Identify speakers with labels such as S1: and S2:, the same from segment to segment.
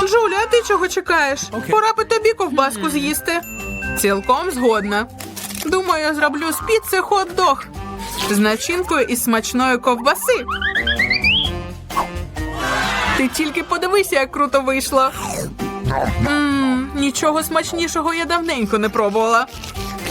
S1: Джуля, а ти чого чекаєш? Пора би тобі ковбаску з'їсти. Цілком згодна. Думаю, я зроблю з піци хот-дог з начинкою із смачної ковбаси. Ти тільки подивися, як круто вийшло. Мм, нічого смачнішого я давненько не пробувала.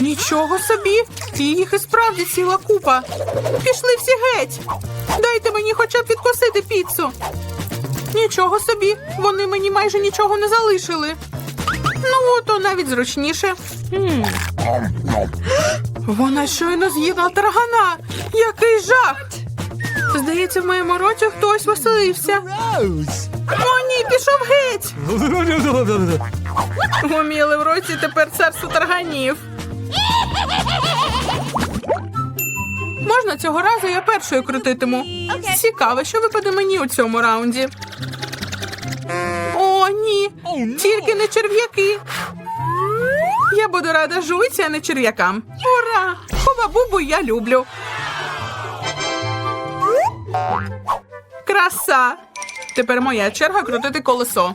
S1: Нічого собі, їх і справді ціла купа. Пішли всі геть. Дайте мені хоча б відкусити піцу. Нічого собі, вони мені майже нічого не залишили. Ну, то навіть зручніше. Вона щойно з'їла таргана. Який жах! Здається, в моєму роті хтось веселився. О, ні, пішов геть. Гуміли в році тепер царство тарганів. Можна цього разу я першою крутитиму. Цікаво, що випаде мені у цьому раунді. О, ні. Тільки не черв'яки. Я буду рада жуйці, а не черв'якам. Ура! Хуба-бубу я люблю. Краса! Тепер моя черга крутити колесо.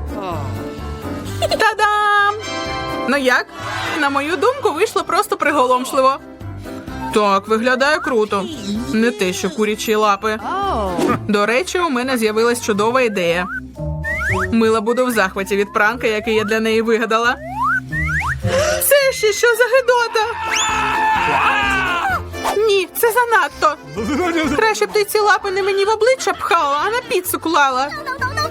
S1: Та-дам! Ну як? На мою думку, вийшло просто приголомшливо. Так, виглядає круто. Не те, що курячі лапи. До речі, у мене з'явилась чудова ідея. Мила буду в захваті від пранка, який я для неї вигадала. Це ще що за гидота? Ні, це занадто. Краще б ти ці лапи не мені в обличчя пхала, а на піцу клала.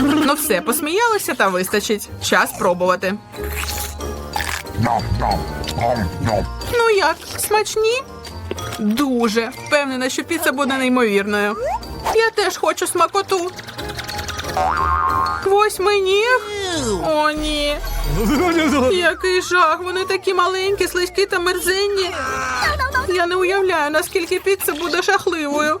S1: Ну все, посміялися та вистачить. Час пробувати. Ну як, смачні? Дуже. Впевнена, що піца буде неймовірною. Я теж хочу смакоту. Восьминіг? О, ні. Який жах, вони такі маленькі, слизькі та мерзенні. Я не уявляю, наскільки піца буде жахливою.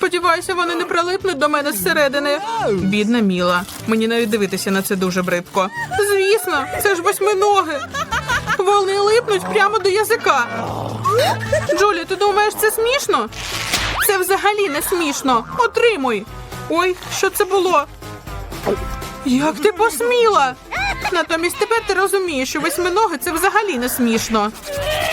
S1: Сподіваюся, вони не прилипнуть до мене зсередини. Бідна Міла. Мені навіть дивитися на це дуже бридко. Звісно, це ж восьминоги. Вони липнуть прямо до язика. Джулі, ти думаєш, це смішно? Це взагалі не смішно. Отримуй. Ой, що це було? Як ти посміла? Натомість тепер ти розумієш, що восьминоги це взагалі не смішно.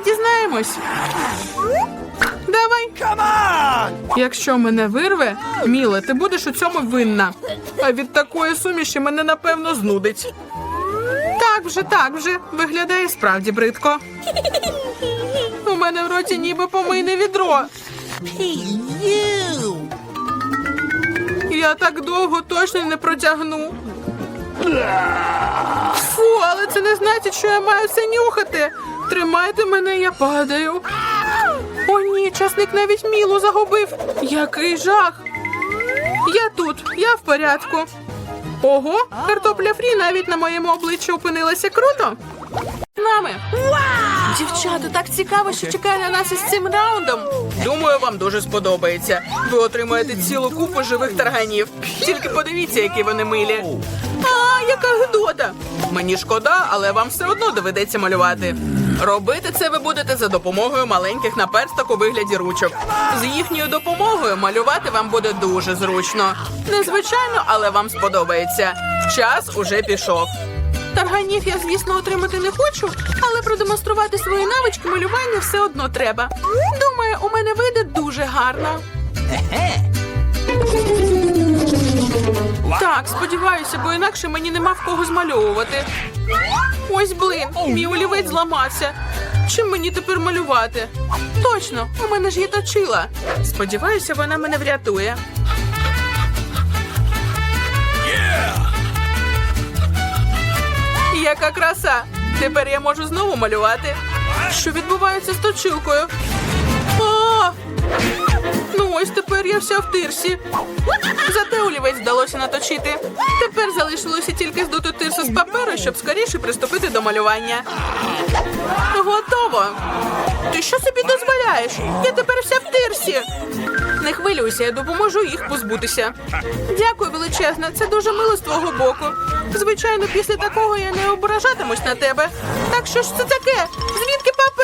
S1: Дізнаємось. Давай. Якщо мене вирве, Міле, ти будеш у цьому винна. А від такої суміші мене напевно знудить. Так вже, так вже. Виглядає справді бридко. У мене в роті ніби помийне відро. Я так довго точно не протягну. Фу, але це не значить, що я маю це нюхати. Тримайте мене, я падаю. О, ні, часник навіть мілу загубив. Який жах. Я тут, я в порядку. Ого, картопля фрі навіть на моєму обличчі опинилася круто. З нами. Дівчата, так цікаво, що чекає на нас із цим раундом. Думаю, вам дуже сподобається. Ви отримаєте цілу купу живих тарганів. Тільки подивіться, які вони милі. А, яка гидота! Мені шкода, але вам все одно доведеться малювати. Робити це ви будете за допомогою маленьких наперсток у вигляді ручок. З їхньою допомогою малювати вам буде дуже зручно. Незвичайно, але вам сподобається. Час уже пішов. Тарганів я, звісно, отримати не хочу, але продемонструвати свої навички малювання все одно треба. Думаю, у мене вийде дуже гарно. Так, сподіваюся, бо інакше мені нема в кого змальовувати. Ось блин, мій олівець зламався. Чим мені тепер малювати? Точно, у мене ж є точила. Сподіваюся, вона мене врятує. Яка краса! Тепер я можу знову малювати. Що відбувається з точилкою? Ось тепер я вся в тирсі. Зате олівець вдалося наточити. Тепер залишилося тільки здути тирсу з паперу, щоб скоріше приступити до малювання. Готово. Ти що собі дозволяєш? Я тепер вся в тирсі. Не хвилюйся, я допоможу їх позбутися. Дякую величезне, це дуже мило з твого боку. Звичайно, після такого я не ображатимусь на тебе. Так що ж це таке? Звідки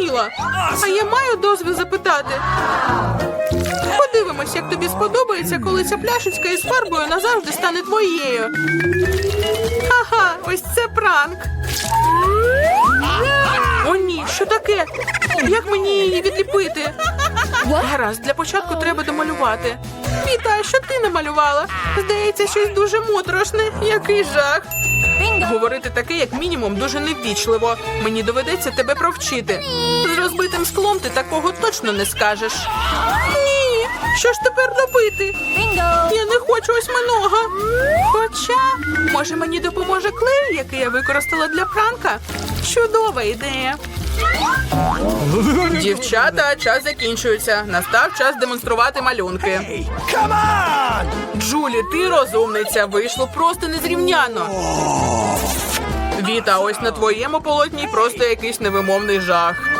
S1: Зрозуміла. А я маю дозвіл запитати. Подивимось, як тобі сподобається, коли ця пляшечка із фарбою назавжди стане твоєю. Ха-ха, ось це пранк. О, ні, що таке? Як мені її відліпити? Гаразд, для початку треба домалювати. Віта, що ти намалювала? Здається, щось дуже моторошне. Який жах. Говорити таке, як мінімум, дуже неввічливо. Мені доведеться тебе провчити. З розбитим склом ти такого точно не скажеш. Ні, що ж тепер робити? Я не хочу осьминога. Хоча, може, мені допоможе клей, який я використала для пранка? Чудова ідея. Дівчата, час закінчується. Настав час демонструвати малюнки.
S2: Hey!
S1: Джулі, ти розумниця, вийшло просто незрівняно. Віта, ось на твоєму полотні просто якийсь невимовний жах.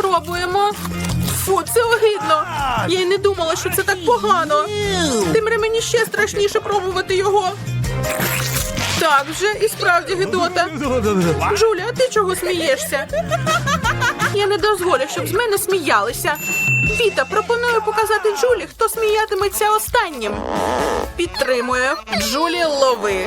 S1: Спробуємо. Фу, це огидно. Я й не думала, що це так погано. Тимре мені ще страшніше пробувати його. Так вже і справді гидота. Джуля, а ти чого смієшся? Я не дозволю, щоб з мене сміялися. Віта, пропоную показати Джулі, хто сміятиметься останнім. Підтримую. Джулі, лови.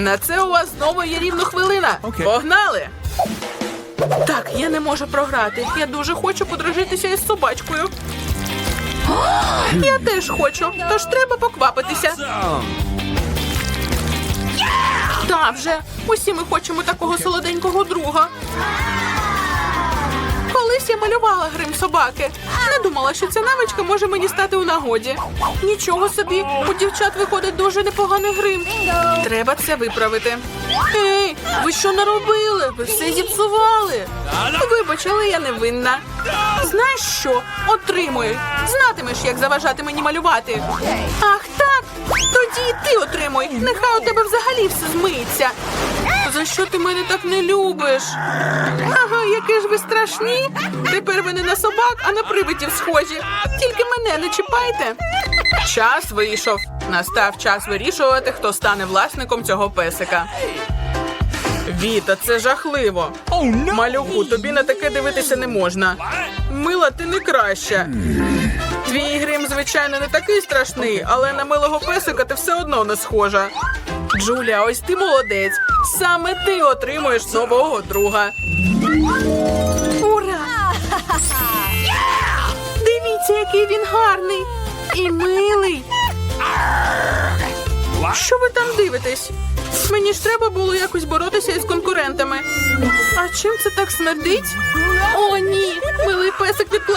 S1: На це у вас знову є рівно хвилина. Погнали! Так, я не можу програти. Я дуже хочу подружитися із собачкою. Я теж хочу, тож треба поквапитися. Та вже усі ми хочемо такого солоденького друга. Я малювала грим собаки. Не думала, що ця навичка може мені стати у нагоді. Нічого собі, у дівчат виходить дуже непоганий грим. Треба це виправити. Ей, ви що наробили? Ви все зіпсували. Вибач, але я не винна. Знаєш що? Отримуй. Знатимеш, як заважати мені малювати. Ах, так. Тоді і ти отримуй. Нехай у тебе взагалі все змиється. За що ти мене так не любиш? Ага, які ж ви страшні. Тепер ви не на собак, а на привидів схожі. Тільки мене не чіпайте. Час вийшов. Настав час вирішувати, хто стане власником цього песика. Віта, це жахливо.
S2: Oh!
S1: Малюку, тобі на таке дивитися не можна. Мила, ти не краща. Твій грим, звичайно, не такий страшний, але на милого песика ти все одно не схожа. Джулія, ось ти молодець. Саме ти отримуєш нового друга. Ура! Дивіться, який він гарний і милий. Що ви там дивитесь? Мені ж треба було якось боротися із конкурентами. А чим це так смердить? О, ні!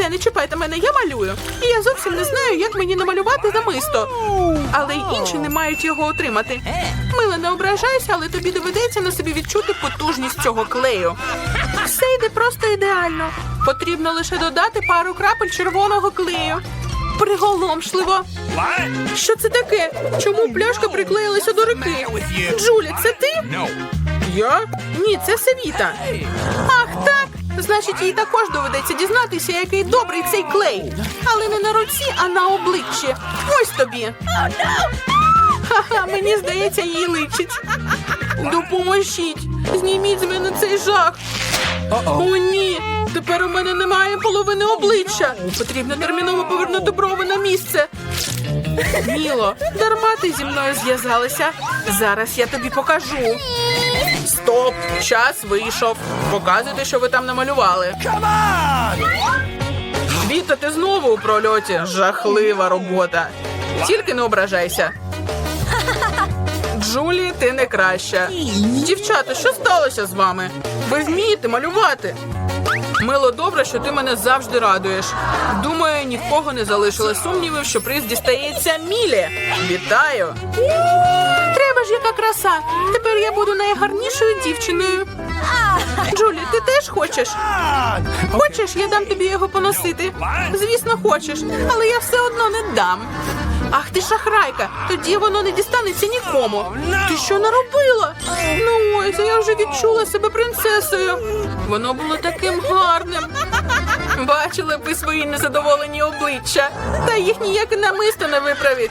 S1: Все, не чіпайте мене, я малюю. І я зовсім не знаю, як мені намалювати намисто. Але й інші не мають його отримати. Мила, не ображайся, але тобі доведеться на собі відчути потужність цього клею. Все йде просто ідеально. Потрібно лише додати пару крапель червоного клею. Приголомшливо. Що це таке? Чому пляшка приклеїлася до руки? Джулі, це ти? Я? Ні, це Севіта. Так. Значить, їй також доведеться дізнатися, який добрий цей клей. Але не на руці, а на обличчі. Ось тобі. Ха-ха, мені здається, їй личить. Допоможіть. Зніміть з мене цей жах. О, ні. Тепер у мене немає половини обличчя. Потрібно терміново повернути брови на місце. Міло, дарма ти зі мною зв'язалася. Зараз я тобі покажу. Стоп! Час вийшов. Показуйте, що ви там намалювали. Віта, ти знову у прольоті. Жахлива робота. Тільки не ображайся. Джулі, ти не краща. Дівчата, що сталося з вами? Ви вмієте малювати? Мило, добре, що ти мене завжди радуєш. Думаю, ні в кого не залишилось сумнівів, що приз дістається Мілі. Вітаю! Треба ж яка краса. Тепер я буду найгарнішою дівчиною. Джулі, ти теж хочеш? Хочеш, я дам тобі його поносити? Звісно, хочеш, але я все одно не дам. Ах ти шахрайка, тоді воно не дістанеться нікому. Ти що наробила? Ну а я вже відчула себе принцесою. Воно було таким гарним. Бачили б ви свої незадоволені обличчя, та їх ніяке намисто не виправить.